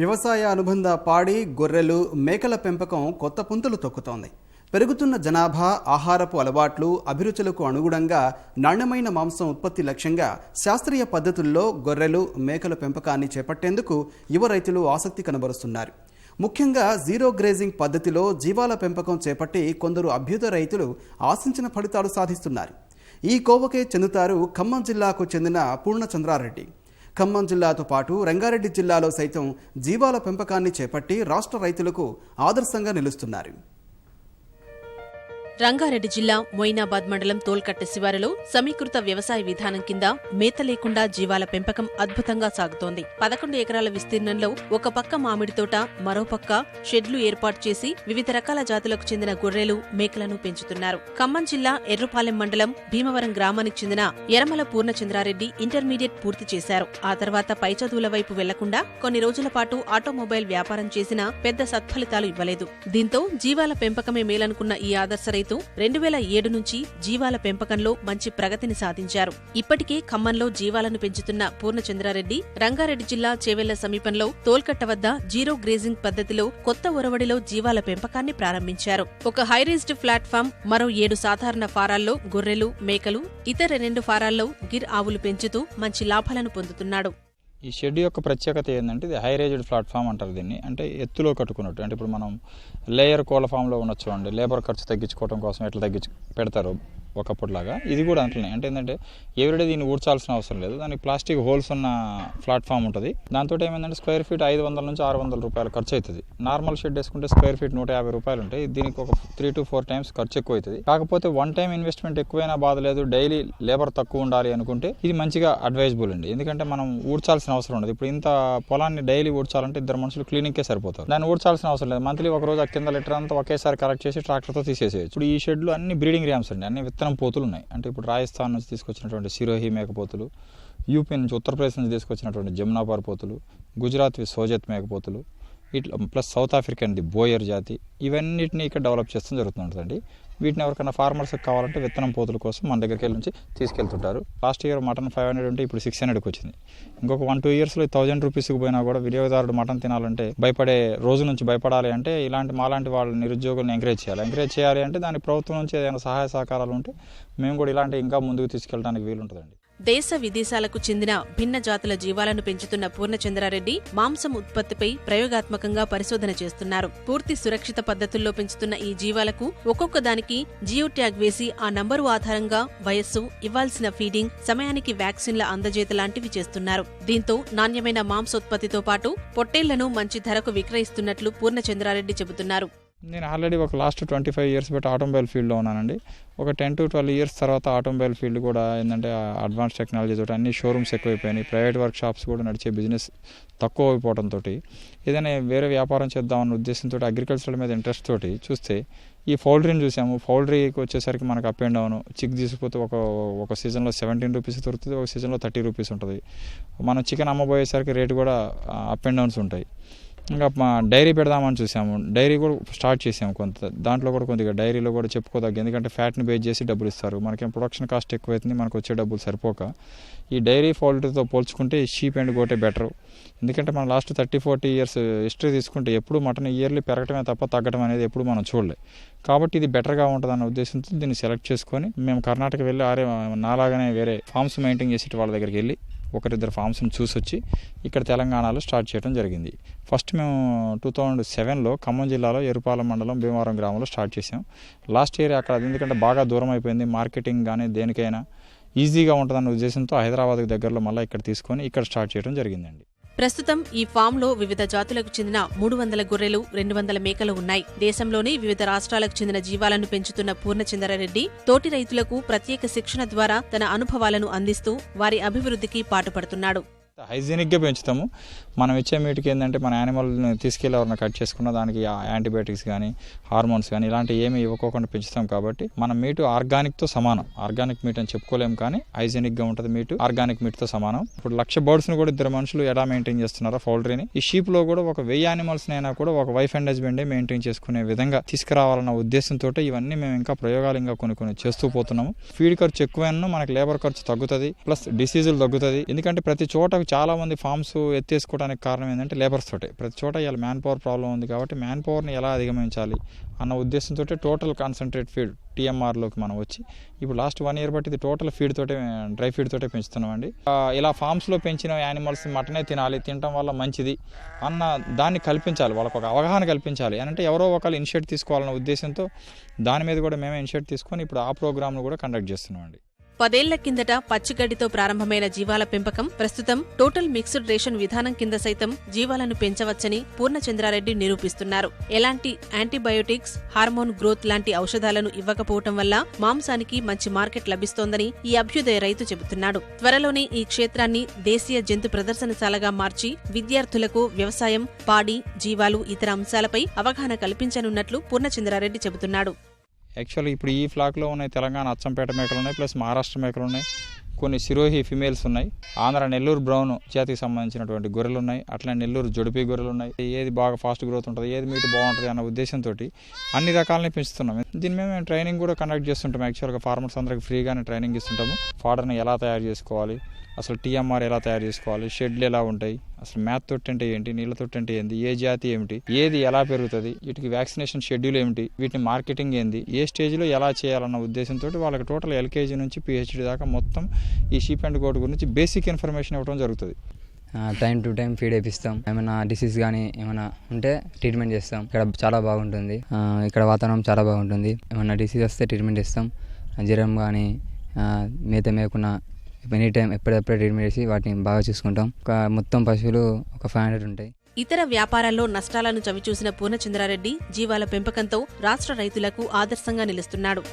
వ్యవసాయ అనుబంధ పాడి గొర్రెలు మేకల పెంపకం కొత్త పుంతలు తొక్కుతోంది. పెరుగుతున్న జనాభా ఆహారపు అలవాట్లు అభిరుచులకు అనుగుణంగా నాణ్యమైన మాంసం ఉత్పత్తి లక్ష్యంగా శాస్త్రీయ పద్ధతుల్లో గొర్రెలు మేకల పెంపకాన్ని చేపట్టేందుకు యువ రైతులు ఆసక్తి కనబరుస్తున్నారు. ముఖ్యంగా జీరో గ్రేజింగ్ పద్ధతిలో జీవాల పెంపకం చేపట్టి కొందరు అభ్యుద రైతులు ఆశించిన ఫలితాలు సాధిస్తున్నారు. ఈ కోవకే చెందుతారు ఖమ్మం జిల్లాకు చెందిన పూర్ణచంద్రారెడ్డి. ఖమ్మం జిల్లాతో పాటు రంగారెడ్డి జిల్లాలో సైతం జీవాల పెంపకాన్ని చేపట్టి రాష్ట్ర రైతులకు ఆదర్శంగా నిలుస్తున్నారు. రంగారెడ్డి జిల్లా మొయినాబాద్ మండలం తోల్కట్ట శివారులో సమీకృత వ్యవసాయ విధానం కింద మేత లేకుండా జీవాల పెంపకం అద్భుతంగా సాగుతోంది. పదకొండు ఎకరాల విస్తీర్ణంలో ఒక పక్క మామిడి తోట మరోపక్క షెడ్లు ఏర్పాటు చేసి వివిధ రకాల జాతులకు చెందిన గొర్రెలు మేకలను పెంచుతున్నారు. ఖమ్మం జిల్లా ఎర్రుపాలెం మండలం భీమవరం గ్రామానికి చెందిన ఎరమల పూర్ణచంద్రారెడ్డి ఇంటర్మీడియట్ పూర్తి చేశారు. ఆ తర్వాత పై చదువుల వైపు వెళ్ళకుండా కొన్ని రోజుల పాటు ఆటోమొబైల్ వ్యాపారం చేసినా పెద్ద సత్ఫలితాలు ఇవ్వలేదు. దీంతో జీవాల పెంపకమే మేలనుకున్న ఈ ఆదర్శ రైతు రెండు వేల ఏడు నుంచి జీవాల పెంపకంలో మంచి ప్రగతిని సాధించారు. ఇప్పటికే ఖమ్మంలో జీవాలను పెంచుతున్న పూర్ణచంద్రారెడ్డి రంగారెడ్డి జిల్లా చేవెళ్ళ సమీపంలో తోల్కట్ట వద్ద జీరో గ్రేజింగ్ పద్ధతిలో కొత్త ఒరవడిలో జీవాల పెంపకాన్ని ప్రారంభించారు. ఒక హైరేజ్డ్ ప్లాట్ఫామ్ మరో ఏడు సాధారణ ఫారాల్లో గొర్రెలు మేకలు ఇతర రెండు ఫారాల్లో గిర్ ఆవులు పెంచుతూ మంచి లాభాలను పొందుతున్నాడు. ఈ షెడ్ యొక్క ప్రత్యేకత ఏంటంటే ఇది హై రేజ్డ్ ప్లాట్ఫామ్ అంటారు దీన్ని. అంటే ఎత్తులో కట్టుకున్నట్టు. అంటే ఇప్పుడు మనం లేయర్ కోళ్ళ ఫామ్లో ఉన్న చూడండి లేబర్ ఖర్చు తగ్గించుకోవడం కోసం ఎట్లా తగ్గించు పెడతారు? ఒకప్పటిలాగా ఇది కూడా అట్లనే. అంటే ఏంటంటే ఎవరిడే దీన్ని ఊడ్చాల్సిన అవసరం లేదు. దానికి ప్లాస్టిక్ హోల్స్ ఉన్న ప్లాట్ఫామ్ ఉంటుంది. దాంతో ఏమైందంటే స్క్వేర్ ఫీట్ ఐదు వందల నుంచి ఆరు వందల రూపాయలు ఖర్చు అవుతుంది నార్మల్ షెడ్ వేసుకుంటే స్క్వేర్ ఫీట్ నూట యాభై రూపాయలు ఉంటాయి దీనికి ఒక త్రీ టు ఫోర్ టైమ్స్ ఖర్చు ఎక్కువ అవుతుంది కాకపోతే వన్ టైం ఇన్వెస్ట్మెంట్ ఎక్కువైనా బాధ లేదు. డైలీ లేబర్ తక్కువ ఉండాలి అనుకుంటే ఇది మంచిగా అడ్వైజబుల్ అండి. ఎందుకంటే మనం ఊడ్చాల్సిన అవసరం ఉండదు. ఇప్పుడు ఇంత పొలాన్ని డైలీ ఊడ్చాలంటే ఇద్దరు మనుషులు క్లీనిక్కే సరిపోతారు. దాన్ని ఊడ్చాల్సిన అవసరం లేదు. మంత్లీ ఒక రోజు ఆ కింద లీటర్ అంతా ఒకేసారి కరెక్ట్ చేసి ట్రాక్టర్తో తీసేసేయచ్చు. ఇప్పుడు ఈ షెడ్లు అన్ని బ్రీడింగ్ ర్యామ్స్ అండి. అన్ని విత్తనం పోతులు ఉన్నాయి అంటే ఇప్పుడు రాజస్థాన్ నుంచి తీసుకొచ్చినటువంటి సిరోహి మేకపోతులు యూపీ నుంచి ఉత్తరప్రదేశ్ నుంచి తీసుకొచ్చినటువంటి జమునాపార్ పోతులు గుజరాత్వి సోజత్ మేకపోతులు ఇట్లా ప్లస్ సౌత్ ఆఫ్రికన్ది బోయర్ జాతి ఇవన్నిటిని ఇక్కడ డెవలప్ చేస్తూ జరుగుతుంటుందండి వీటిని ఎవరికైనా ఫార్మర్స్కి కావాలంటే విత్తనం పోతుల కోసం మన దగ్గరికి వెళ్ళి నుంచి తీసుకెళ్తుంటారు. Last year mutton five hundred ఉంటే ఇప్పుడు సిక్స్ హండ్రెడ్కి వచ్చింది. ఇంకొక వన్ టూ ఇయర్స్లో థౌజండ్ రూపీస్కి పోయినా కూడా వినియోగదారుడు మటన్ తినాలంటే భయపడే రోజు నుంచి భయపడాలి అంటే ఇలాంటి మాలాంటి వాళ్ళ నిరుద్యోగులను ఎంకరేజ్ చేయాలి. ఎంకరేజ్ చేయాలి అంటే దాని ప్రభుత్వం నుంచి ఏదైనా సహాయ సహకారాలు ఉంటే మేము కూడా ఇలాంటి ఇంకా ముందుకు తీసుకెళ్ళడానికి వీలుంటుందండి. దేశ విదేశాలకు చెందిన భిన్న జాతుల జీవాలను పెంచుతున్న పూర్ణచంద్రారెడ్డి మాంసం ఉత్పత్తిపై ప్రయోగాత్మకంగా పరిశోధన చేస్తున్నారు. పూర్తి సురక్షిత పద్ధతుల్లో పెంచుతున్న ఈ జీవాలకు ఒక్కొక్క దానికి జియో ట్యాగ్ వేసి ఆ నంబరు ఆధారంగా వయస్సు ఇవ్వాల్సిన ఫీడింగ్ సమయానికి వ్యాక్సిన్ల అందజేత లాంటివి చేస్తున్నారు. దీంతో నాణ్యమైన మాంసోత్పత్తితో పాటు పొట్టేళ్ళను మంచి ధరకు విక్రయిస్తున్నట్లు పూర్ణచంద్రారెడ్డి చెబుతున్నారు. నేను ఆల్రెడీ ఒక లాస్ట్ ట్వంటీ ఫైవ్ ఇయర్స్ బట్టి ఆటోమొబైల్ ఫీల్డ్లో ఉన్నానండి. ఒక టెన్ టు ట్వెల్వ్ ఇయర్స్ తర్వాత ఆటోమొబైల్ ఫీల్డ్ కూడా ఏంటంటే అడ్వాన్స్ టెక్నాలజీ తోటి అన్ని షోరూమ్స్ ఎక్కువైపోయినాయి. ప్రైవేట్ వర్క్ షాప్స్ కూడా నడిచే బిజినెస్ తక్కువ అయిపోవడంతో ఏదైనా వేరే వ్యాపారం చేద్దామన్న ఉద్దేశంతో అగ్రికల్చర్ మీద ఇంట్రెస్ట్ తోటి చూస్తే ఈ పౌల్ట్రీని చూసాము. పౌల్ట్రీకి వచ్చేసరికి మనకు అప్ అండ్ డౌన్ చిక్ తీసుకుపోతే ఒక ఒక సీజన్లో సెవెంటీన్ రూపీస్ దొరుకుతుంది ఒక సీజన్లో థర్టీ రూపీస్ ఉంటుంది. మనం చికెన్ అమ్మబోయేసరికి రేటు కూడా అప్ అండ్ డౌన్స్ ఉంటాయి. ఇంకా మా డైరీ పెడదామని చూసాము. డైరీ కూడా స్టార్ట్ చేసాము కొంత. దాంట్లో కూడా కొద్దిగా డైరీలో కూడా చెప్పుకోదగ్గ. ఎందుకంటే ఫ్యాట్ని బేస్ చేసి డబ్బులు ఇస్తారు. మనకేం ప్రొడక్షన్ కాస్ట్ ఎక్కువ అవుతుంది మనకు వచ్చే డబ్బులు సరిపోక. ఈ డైరీ ఫాల్ట్తో పోల్చుకుంటే షీప్ అండ్ గోటే బెటర్. ఎందుకంటే మనం last thirty forty years history తీసుకుంటే ఎప్పుడు మటన్ ఇయర్లీ పెరగటమే తప్ప తగ్గడం అనేది ఎప్పుడు మనం చూడలే. కాబట్టి ఇది బెటర్గా ఉంటుందన్న ఉద్దేశంతో దీన్ని సెలెక్ట్ చేసుకొని మేము కర్ణాటక వెళ్ళి ఆరే నాలాగానే వేరే ఫార్మ్స్ మెయింటైన్ చేసే వాళ్ళ దగ్గరికి వెళ్ళి ఒకరిద్దరు ఫామ్స్ని చూసి వచ్చి ఇక్కడ తెలంగాణలో స్టార్ట్ చేయడం జరిగింది. ఫస్ట్ మేము టూ థౌజండ్ సెవెన్లో ఖమ్మం జిల్లాలో ఎరుపాలెం మండలం భీమవరం గ్రామంలో స్టార్ట్ చేసాం లాస్ట్ ఇయర్ అక్కడ ఎందుకంటే బాగా దూరం అయిపోయింది. మార్కెటింగ్ కానీ దేనికైనా ఈజీగా ఉంటుందన్న ఉద్దేశంతో హైదరాబాద్కి దగ్గరలో మళ్ళీ ఇక్కడ తీసుకొని ఇక్కడ స్టార్ట్ చేయడం జరిగిందండి. ప్రస్తుతం ఈ ఫామ్లో వివిధ జాతులకు చెందిన మూడు వందల గొర్రెలు రెండు వందల మేకలు ఉన్నాయి. దేశంలోని వివిధ రాష్ట్రాలకు చెందిన జీవాలను పెంచుతున్న పూర్ణచంద్రారెడ్డి తోటి రైతులకు ప్రత్యేక శిక్షణ ద్వారా తన అనుభవాలను అందిస్తూ వారి అభివృద్ధికి పాటుపడుతున్నాడు. హైజీనిక్గా పెంచుతాము. మనం ఇచ్చే మీటికి ఏంటంటే మన యానిమల్ని తీసుకెళ్ళి ఎవరైనా కట్ చేసుకున్న దానికి యాంటీబయాటిక్స్ కానీ హార్మోన్స్ కానీ ఇలాంటివి ఏమి ఇవ్వకోకుండా పెంచుతాం కాబట్టి మన మీటు ఆర్గానిక్తో సమానం. ఆర్గానిక్ మీట్ అని చెప్పుకోలేము కానీ హైజీనిక్గా ఉంటుంది మీటు ఆర్గానిక్ మీట్తో సమానం. ఇప్పుడు లక్ష బర్డ్స్ని కూడా ఇద్దరు మనుషులు ఎలా మెయింటైన్ చేస్తున్నారో పౌల్ట్రీని ఈ షీప్లో కూడా ఒక వెయ్యి యానిమల్స్ని అయినా కూడా ఒక వైఫ్ అండ్ హస్బెండే మెయింటైన్ చేసుకునే విధంగా తీసుకురావాలన్న ఉద్దేశంతో ఇవన్నీ మేము ఇంకా ప్రయోగాలు ఇంకా కొన్ని కొన్ని చేస్తూ పోతున్నాము. ఫీడ్ ఖర్చు ఎక్కువైనా మనకి లేబర్ ఖర్చు తగ్గుతుంది ప్లస్ డిసీజులు తగ్గుతుంది. ఎందుకంటే ప్రతి చోట చాలా మంది ఫార్మ్స్ ఎత్తేసుకోవడానికి కారణం ఏంటంటే లేబర్స్ తోటే. ప్రతి చోట ఇవాళ మ్యాన్ పవర్ ప్రాబ్లం ఉంది కాబట్టి మ్యాన్ పవర్ని ఎలా అధిగమించాలి అన్న ఉద్దేశంతో టోటల్ కాన్సన్ట్రేట్ ఫీడ్ టీఎంఆర్లోకి మనం వచ్చి ఇప్పుడు లాస్ట్ వన్ ఇయర్ బట్టి ఇది టోటల్ ఫీడ్ తోటే డ్రై ఫీడ్ తోటే పెంచుతున్నామండి. ఇలా ఫార్మ్స్లో పెంచిన యానిమల్స్ మటనే తినాలి తినడం వల్ల మంచిది అన్న దాన్ని కల్పించాలి వాళ్ళకు ఒక అవగాహన కల్పించాలి. అని అంటే ఎవరో ఒకళ్ళు ఇనిషియేట్ తీసుకోవాలన్న ఉద్దేశంతో దాని మీద కూడా మేమే ఇనిషియేట్ తీసుకొని ఇప్పుడు ఆ ప్రోగ్రామ్ను కూడా కండక్ట్ చేస్తున్నామండి. పదేళ్ళ కిందట పచ్చిగడ్డితో ప్రారంభమైన జీవాల పెంపకం ప్రస్తుతం టోటల్ మిక్స్డ్ రేషన్ విధానం కింద సైతం జీవాలను పెంచవచ్చని పూర్ణచంద్రారెడ్డి నిరూపిస్తున్నారు. ఎలాంటి యాంటీబయోటిక్స్ హార్మోన్ గ్రోత్ లాంటి ఔషధాలను ఇవ్వకపోవటం వల్ల మాంసానికి మంచి మార్కెట్ లభిస్తోందని ఈ అభ్యుదయ రైతు చెబుతున్నాడు. త్వరలోనే ఈ క్షేత్రాన్ని దేశీయ జంతు ప్రదర్శనశాలగా మార్చి విద్యార్థులకు వ్యవసాయం పాడి జీవాలు ఇతర అంశాలపై అవగాహన కల్పించనున్నట్లు పూర్ణచంద్రారెడ్డి చెబుతున్నాడు. యాక్చువల్గా ఇప్పుడు ఈ ఫ్లాక్లో ఉన్నాయి తెలంగాణ అచ్చంపేట మేకలు ఉన్నాయి ప్లస్ మహారాష్ట్ర మేకలు ఉన్నాయి. కొన్ని సిరోహి ఫిమేల్స్ ఉన్నాయి. ఆంధ్ర నెల్లూరు బ్రౌన్ జాతికి సంబంధించినటువంటి గొర్రెలు ఉన్నాయి. అట్లనే నెల్లూరు జొడిపి గొర్రెలు ఉన్నాయి. ఏది బాగా ఫాస్ట్ గ్రోత్ ఉంటుంది ఏది మీటు బాగుంటుంది అన్న ఉద్దేశంతో అన్ని రకాలని పెంచుతున్నాం. దీని మీద మేము ట్రైనింగ్ కూడా కండక్ట్ చేస్తుంటాం. యాక్చువల్గా ఫార్మర్స్ అందరికి ఫ్రీగానే ట్రైనింగ్ ఇస్తుంటాము. ఫాడర్ని ఎలా తయారు చేసుకోవాలి? అసలు టీఎంఆర్ ఎలా తయారు చేసుకోవాలి? షెడ్లు ఎలా ఉంటాయి? అసలు మ్యాథ్ తొట్టి అంటే ఏంటి నీళ్ళ తొట్టి అంటే ఏంటి ఏ జాతి ఏమిటి ఏది ఎలా పెరుగుతుంది వీటికి వ్యాక్సినేషన్ షెడ్యూల్ ఏమిటి వీటిని మార్కెటింగ్ ఏంది ఏ స్టేజ్లో ఎలా చేయాలన్న ఉద్దేశంతో వాళ్ళకి టోటల్ ఎల్కేజీ నుంచి పిహెచ్డి దాకా మొత్తం ఈ షీప్ అండ్ గోట్ గురించి బేసిక్ ఇన్ఫర్మేషన్ ఇవ్వడం జరుగుతుంది. టైం టు టైం ఫీడ్ వేపిస్తాం. ఏమైనా డిసీజ్ కానీ ఏమైనా ఉంటే ట్రీట్మెంట్ చేస్తాం. ఇక్కడ చాలా బాగుంటుంది. ఇక్కడ వాతావరణం చాలా బాగుంటుంది. ఏమైనా డిసీజ్ వస్తే ట్రీట్మెంట్ చేస్తాం. జ్వరం కానీ మేత మేకున్న ఎనీ టైం ఎప్పుడెప్పుడే ట్రీట్మెంట్ చేసి వాటిని బాగా చూసుకుంటాం. ఒక మొత్తం పశువులు ఒక ఫైవ్ హండ్రెడ్ ఉంటాయి. ఇతర వ్యాపారాల్లో నష్టాలను చవిచూసిన పూర్ణచంద్రారెడ్డి జీవాల పెంపకంతో రాష్ట్ర రైతులకు ఆదర్శంగా నిలుస్తున్నాడు.